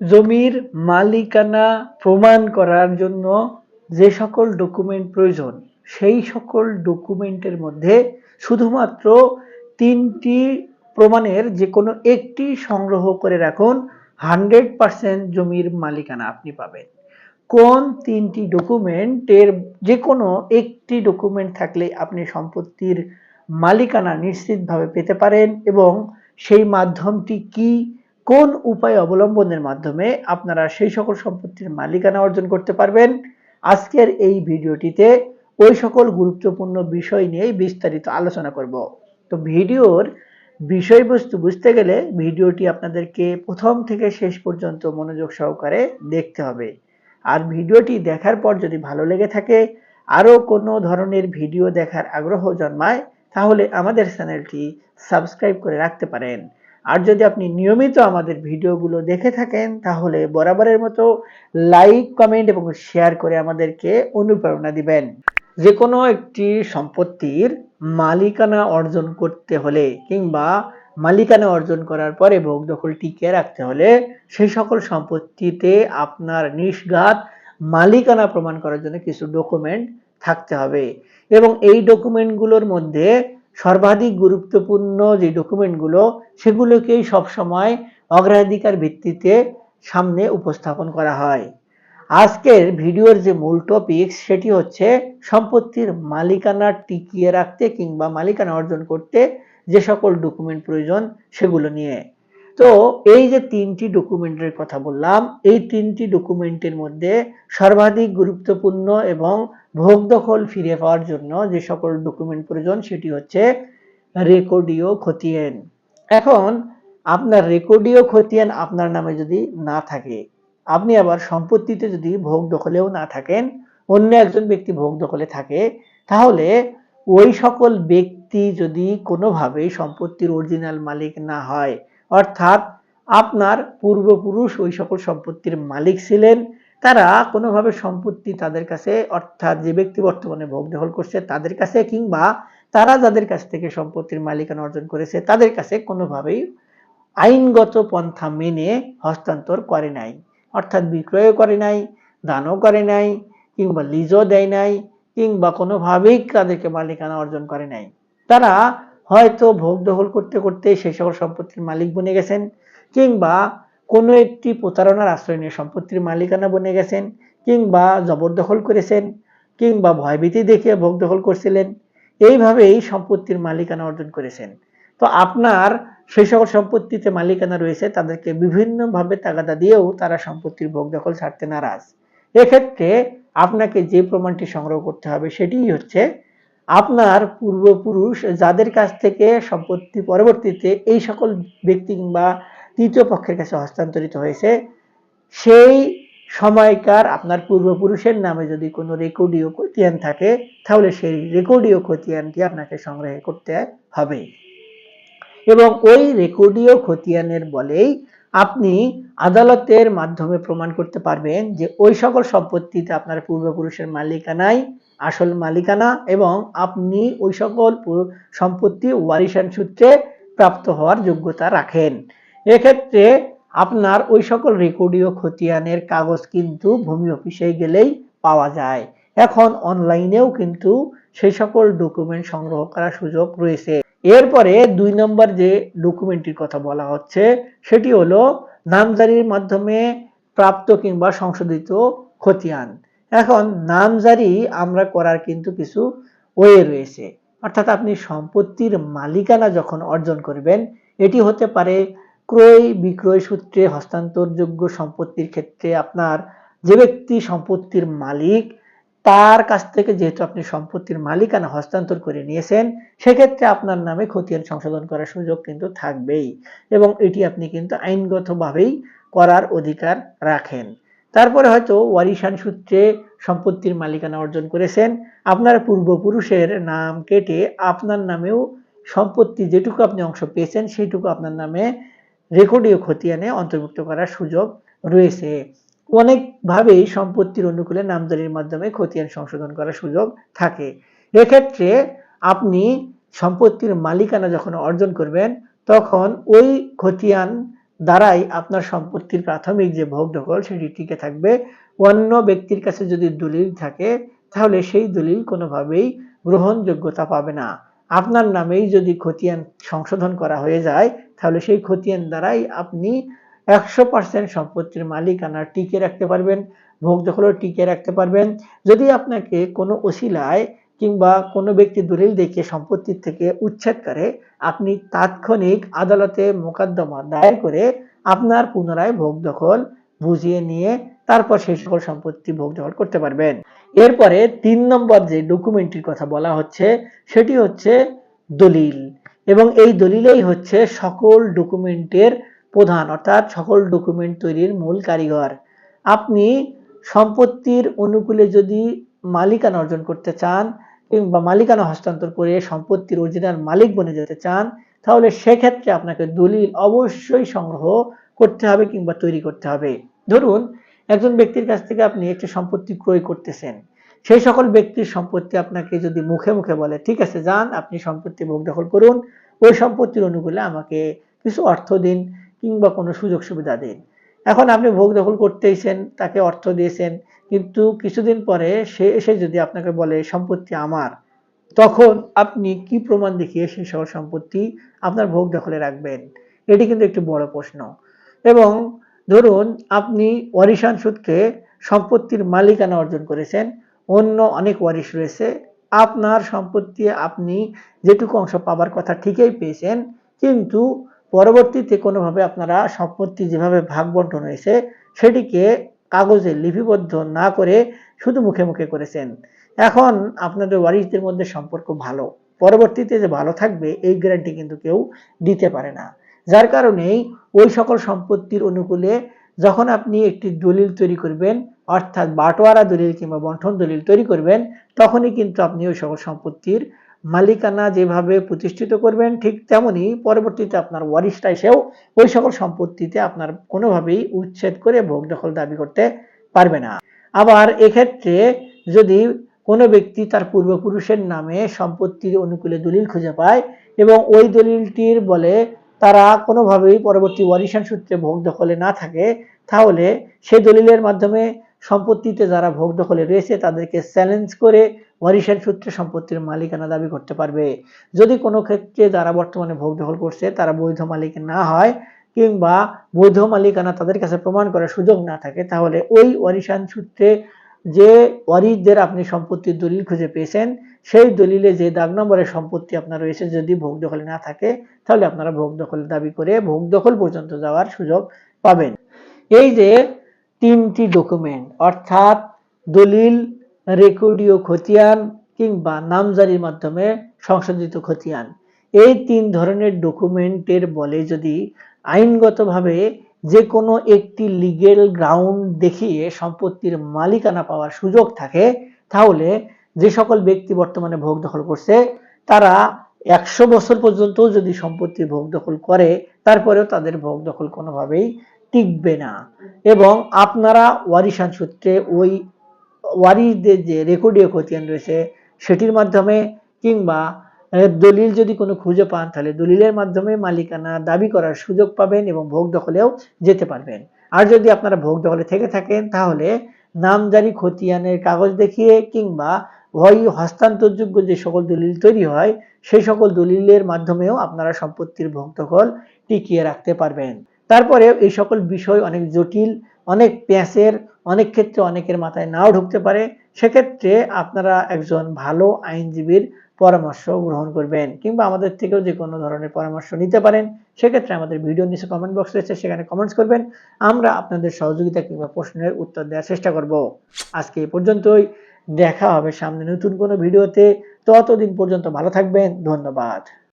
জমির মালিকানা প্রমাণ করার জন্য যে সকল ডকুমেন্ট প্রয়োজন, সেই সকল ডকুমেন্টের মধ্যে শুধুমাত্র তিনটি প্রমাণের যে কোনো একটি সংগ্রহ করে রাখুন, হান্ড্রেড পার্সেন্ট জমির মালিকানা আপনি পাবেন। কোন তিনটি ডকুমেন্টের যে কোনো একটি ডকুমেন্ট থাকলে আপনি সম্পত্তির মালিকানা নিশ্চিতভাবে পেতে পারেন এবং সেই মাধ্যমটি কি কোন উপায় অবলম্বনের মাধ্যমে আপনারা সেই সকল সম্পত্তির মালিকানা অর্জন করতে পারবেন? আজকের এই ভিডিওটিতে ওই সকল গুরুত্বপূর্ণ বিষয় নিয়ে বিস্তারিত আলোচনা করব। তো ভিডিওর বিষয়বস্তু বুঝতে গেলে ভিডিওটি আপনাদেরকে প্রথম থেকে শেষ পর্যন্ত মনোযোগ সহকারে দেখতে হবে। আর ভিডিওটি দেখার পর যদি ভালো লেগে থাকে, আরও কোনো ধরনের ভিডিও দেখার আগ্রহ জন্মায়, তাহলে আমাদের চ্যানেলটি সাবস্ক্রাইব করে রাখতে পারেন। আর যদি আপনি নিয়মিত আমাদের ভিডিওগুলো দেখে থাকেন, তাহলে বরাবরের মতো লাইক কমেন্ট এবং শেয়ার করে আমাদেরকে অনুপ্রেরণা দিবেন। যে কোনো একটি সম্পত্তির মালিকানা অর্জন করতে হলে কিংবা মালিকানা অর্জন করার পরে ভোগ দখল টিকিয়ে রাখতে হলে সেই সকল সম্পত্তিতে আপনার নিষ্ঘাত মালিকানা প্রমাণ করার জন্য কিছু ডকুমেন্ট থাকতে হবে। এবং এই ডকুমেন্টগুলোর মধ্যে সর্বাধিক গুরুত্বপূর্ণ যে ডকুমেন্টগুলো সেগুলোকেই সবসময় অগ্রাধিকার ভিত্তিতে সামনে উপস্থাপন করা হয়। আজকের ভিডিওর যে মূল টপিক সেটি হচ্ছে সম্পত্তির মালিকানা টিকিয়ে রাখতে কিংবা মালিকানা অর্জন করতে যে সকল ডকুমেন্ট প্রয়োজন, সেগুলো নিয়ে। তো এই যে তিনটি ডকুমেন্টের কথা বললাম, এই তিনটি ডকুমেন্টের মধ্যে সর্বাধিক গুরুত্বপূর্ণ এবং ভোগ দখল ফিরে পাওয়ার জন্য যে সকল ডকুমেন্ট প্রয়োজন সেটি হচ্ছে রেকর্ডিও খতিয়ান এখন আপনার রেকর্ডিও খতিয়ান আপনার নামে যদি না থাকে, আপনি আবার সম্পত্তিতে যদি ভোগ দখলেও না থাকেন, অন্য একজন ব্যক্তি ভোগ দখলে থাকে, তাহলে ওই সকল ব্যক্তি যদি কোনোভাবেই সম্পত্তির অরিজিনাল মালিক না হয় অর্থাৎ আপনার পূর্বপুরুষ ওই সকল সম্পত্তির মালিক ছিলেন। তারা কোনোভাবে সম্পত্তি তাদের কাছে, অর্থাৎ যে ব্যক্তি বর্তমানে ভোগ দখল করছে তাদের কাছে কিংবা তারা যাদের কাছ থেকে সম্পত্তির মালিকানা অর্জন করেছে তাদের কাছে কোনোভাবেই আইনগত পন্থা মেনে হস্তান্তর করে নাই। অর্থাৎ বিক্রয়ও করে নাই, দানও করে নাই, কিংবা লিজও দেয় নাই, কিংবা কোনোভাবেই তাদেরকে মালিকানা অর্জন করে নাই। তারা হয়তো ভোগ দখল করতে করতে সেই সকল সম্পত্তির মালিক বনে গেছেন, কিংবা কোনো একটি প্রতারণার আশ্রয় নিয়ে সম্পত্তির মালিকানা বনে গেছেন, কিংবা জবরদখল করেছেন, কিংবা ভয়ভীতি দেখে ভোগ দখল করছিলেন, এইভাবেই সম্পত্তির মালিকানা অর্জন করেছেন। তো আপনার সেই সকল সম্পত্তিতে মালিকানা রয়েছে, তাদেরকে বিভিন্নভাবে তাগাদা দিয়েও তারা সম্পত্তির ভোগ দখল ছাড়তে নারাজ। এক্ষেত্রে আপনাকে যে প্রমাণটি সংগ্রহ করতে হবে সেটিই হচ্ছে আপনার পূর্বপুরুষ যাদের কাছ থেকে সম্পত্তি পরবর্তীতে এই সকল ব্যক্তি কিংবা তৃতীয় পক্ষের কাছে হস্তান্তরিত হয়েছে, সেই সময়কার আপনার পূর্বপুরুষের নামে যদি কোনো রেকর্ডীয় খতিয়ান থাকে, তাহলে সেই রেকর্ডীয় খতিয়ানটি আপনাকে সংগ্রহ করতে হবে। এবং ওই রেকর্ডীয় খতিয়ানের বলেই আপনি আদালতের মাধ্যমে প্রমাণ করতে পারবেন যে ওই সকল সম্পত্তিতে আপনার পূর্বপুরুষের মালিকানাই আসল মালিকানা এবং আপনি ওই সকল সম্পত্তি ওয়ারিশান সূত্রে প্রাপ্ত হওয়ার যোগ্যতা রাখেন। এক্ষেত্রে আপনার ওই সকল রেকর্ডীয় খতিয়ানের কাগজ কিন্তু ভূমি অফিসে গেলেই পাওয়া যায়। এখন অনলাইনেও কিন্তু সেই সকল ডকুমেন্ট সংগ্রহ করার সুযোগ রয়েছে। এরপরে দুই নম্বর যে ডকুমেন্টটির কথা বলা হচ্ছে, সেটি হলো নামজারির মাধ্যমে প্রাপ্ত কিংবা সংশোধিত খতিয়ান। এখন নামজারি আমরা করার কিন্তু কিছু ওয়ে রয়েছে। অর্থাৎ আপনি সম্পত্তির মালিকানা যখন অর্জন করবেন, এটি হতে পারে ক্রয় বিক্রয় সূত্রে হস্তান্তরযোগ্য সম্পত্তির ক্ষেত্রে আপনার যে ব্যক্তি সম্পত্তির মালিক তার কাছ থেকে যেহেতু আপনি সম্পত্তির মালিকানা হস্তান্তর করে নিয়েছেন, সেক্ষেত্রে আপনার নামে খতিয়ান সংশোধন করার সুযোগ কিন্তু থাকবেই এবং এটি আপনি কিন্তু আইনগতভাবেই করার অধিকার রাখেন। তারপরে হয়তো ওয়ারিশান সূত্রে সম্পত্তির মালিকানা অর্জন করেছেন, আপনার পূর্বপুরুষের নাম কেটে আপনার নামেও সম্পত্তি যেটুকু আপনি অংশ পেয়েছেন, সেইটুকু আপনার নামে রেকর্ডীয় খতিয়ানে অন্তর্ভুক্ত করার সুযোগ রয়েছে। অনেকভাবেই সম্পত্তির অনুকূলে নামজারির মাধ্যমে খতিয়ান সংশোধন করার সুযোগ থাকে। এক্ষেত্রে আপনি সম্পত্তির মালিকানা যখন অর্জন করবেন, তখন ওই খতিয়ান দ্বারাই আপনার সম্পত্তির প্রাথমিক যে ভোগ দখল সেটি টিকে থাকবে। অন্য ব্যক্তির কাছে যদি দলিল থাকে, তাহলে সেই দলিল কোনোভাবেই গ্রহণযোগ্যতা পাবে না। আপনার নামেই যদি খতিয়ান সংশোধন করা হয়ে যায়, তাহলে সেই খতিয়ান দ্বারাই আপনি একশো পার্সেন্ট সম্পত্তির মালিকানা টিকে রাখতে পারবেন, ভোগ দখলও টিকে রাখতে পারবেন। যদি আপনাকে কোনো ওসিলায় কিংবা কোনো ব্যক্তি দলিল দেখে সম্পত্তির থেকে উচ্ছেদ করে, আপনি তাৎক্ষণিক আদালতে মোকদ্দমা দায়ের করে আপনার পুনরায় ভোগ দখল বুঝিয়ে নিয়ে তারপর সেই সকল সম্পত্তি ভোগ দখল করতে পারবেন। এরপরে তিন নম্বর যে ডকুমেন্টটির কথা বলা হচ্ছে, সেটি হচ্ছে দলিল। এবং এই দলিলেই হচ্ছে সকল ডকুমেন্টের প্রধান, অর্থাৎ সকল ডকুমেন্ট তৈরির মূল কারিগর। আপনি সম্পত্তির অনুকূলে যদি মালিকানা অর্জন করতে চান কিংবা মালিকানা হস্তান্তর করে সম্পত্তির অরিজিনাল মালিক বনে যেতে চান, তাহলে সেক্ষেত্রে আপনাকে দলিল অবশ্যই সংগ্রহ করতে হবে কিংবা তৈরি করতে হবে। ধরুন, একজন ব্যক্তির কাছ থেকে আপনি একটি সম্পত্তি ক্রয় করতেছেন। সেই সকল ব্যক্তির সম্পত্তি আপনাকে যদি মুখে মুখে বলে, ঠিক আছে, যান, আপনি সম্পত্তি ভোগ দখল করুন, ওই সম্পত্তির অনুকূলে আমাকে কিছু অর্থ দিন। কিংবা কোনো সুযোগ সুবিধা দিন। এখন আপনি ভোগ দখল করতেইছেন, তাকে অর্থ দিয়েছেন, কিন্তু কিছুদিন পরে সে এসে যদি আপনাকে বলে, সম্পত্তি আমার, তখন আপনি কি প্রমাণ দেখিয়ে সেই সকল সম্পত্তি আপনার ভোগ দখলে রাখবেন? এটি কিন্তু একটি বড় প্রশ্ন। এবং ধরুন, আপনি ওয়ারিশান সুদকে সম্পত্তির মালিকানা অর্জন করেছেন, অন্য অনেক ওয়ারিশ রয়েছে, আপনার সম্পত্তি আপনি যেটুকু অংশ পাবার কথা ঠিকই পেয়েছেন, কিন্তু পরবর্তীতে কোনোভাবে আপনারা সম্পত্তি যেভাবে ভাগ বন্টন হয়েছে, সেটিকে কাগজে লিপিবদ্ধ না করে শুধু মুখে মুখে করেছেন। এখন আপনাদের ওয়ারিশদের মধ্যে সম্পর্ক ভালো। পরবর্তীতে যে ভালো থাকবে, এই গ্যারান্টি কিন্তু কেউ দিতে পারে না। যার কারণেই ওই সকল সম্পত্তির অনুকূলে যখন আপনি একটি দলিল তৈরি করবেন, অর্থাৎ বাটোয়ারা দলিল কিংবা বন্টন দলিল তৈরি করবেন, তখনই কিন্তু আপনি ওই সকল সম্পত্তির মালিকানা যেভাবে প্রতিষ্ঠিত করবেন, ঠিক তেমনি পরবর্তীতে আপনার ওয়ারিশটা এসেও ওই সকল সম্পত্তিতে আপনার কোনোভাবেই উচ্ছেদ করে ভোগ দখল দাবি করতে পারবে না। আবার এক্ষেত্রে যদি কোনো ব্যক্তি তার পূর্বপুরুষের নামে সম্পত্তির অনুকূলে দলিল খুঁজে পায় এবং ওই দলিলটির বলে তারা কোনোভাবেই পরবর্তী ওয়ারিশান সূত্রে ভোগ দখলে না থাকে, তাহলে সেই দলিলের মাধ্যমে সম্পত্তিতে যারা ভোগ দখলে রয়েছে, তাদেরকে চ্যালেঞ্জ করে ওয়ারিশান সূত্রে সম্পত্তির মালিকানা দাবি করতে পারবে। যদি কোনো ক্ষেত্রে যারা বর্তমানে ভোগ দখল করছে, তারা বৈধ মালিক না হয় কিংবা বৈধ মালিকানা তাদের কাছে প্রমাণ করার সুযোগ না থাকে, তাহলে ওই ওয়ারিশান সূত্রে যে ওয়ারিশদের আপনি সম্পত্তির দলিল খুঁজে পেয়েছেন, সেই দলিলে যে দাগ নম্বরের সম্পত্তি আপনার রয়েছে যদি ভোগ দখলে না থাকে, তাহলে আপনারা ভোগ দখল দাবি করে ভোগ দখল পর্যন্ত যাওয়ার সুযোগ পাবেন। এই যে তিনটি ডকুমেন্ট অর্থাৎ দলিল রেকর্ডীয় খতিয়ান কিংবা নামজারির মাধ্যমে সংশোধিত খতিয়ান। এই তিন ধরনের ডকুমেন্টের বলে যদি আইনগতভাবে যে কোনো একটি লিগেল গ্রাউন্ড দেখিয়ে সম্পত্তির মালিকানা পাওয়ার সুযোগ থাকে, তাহলে যে সকল ব্যক্তি বর্তমানে ভোগ দখল করছে, তারা একশো বছর পর্যন্ত যদি সম্পত্তি ভোগ দখল করে, তারপরেও তাদের ভোগ দখল কোনোভাবেই টিকবে না। এবং আপনারা ওয়ারিশান সূত্রে ওই ওয়ারিশদের যে রেকর্ডীয় খতিয়ান রয়েছে, সেটির মাধ্যমে কিংবা দলিল যদি কোনো খুঁজে পান, তাহলে দলিলের মাধ্যমে মালিকানা দাবি করার সুযোগ পাবেন এবং ভোগ দখলেও যেতে পারবেন। আর যদি আপনারা ভোগ দখলে থেকে থাকেন, তাহলে নামজারি খতিয়ানের কাগজ দেখিয়ে কিংবা ওই হস্তান্তরযোগ্য যে সকল দলিল তৈরি হয়, সেই সকল দলিলের মাধ্যমেও আপনারা সম্পত্তির ভোগ দখল টিকিয়ে রাখতে পারবেন। তারপরে এই সকল বিষয় অনেক জটিল, অনেক প্যাঁচের, অনেক ক্ষেত্রে অনেকের মাথায় নাও ঢুকতে পারে। সেক্ষেত্রে আপনারা একজন ভালো আইনজীবীর পরামর্শ গ্রহণ করবেন কিংবা আমাদের থেকেও যে কোনো ধরনের পরামর্শ নিতে পারেন। সেক্ষেত্রে আমাদের ভিডিও নিচে কমেন্ট বক্স রয়েছে, সেখানে কমেন্টস করবেন। আমরা আপনাদের সহযোগিতা কিংবা প্রশ্নের উত্তর দেওয়ার চেষ্টা করব। আজকে এই পর্যন্তই। দেখা হবে সামনে নতুন কোনো ভিডিওতে। ততদিন পর্যন্ত ভালো থাকবেন। ধন্যবাদ।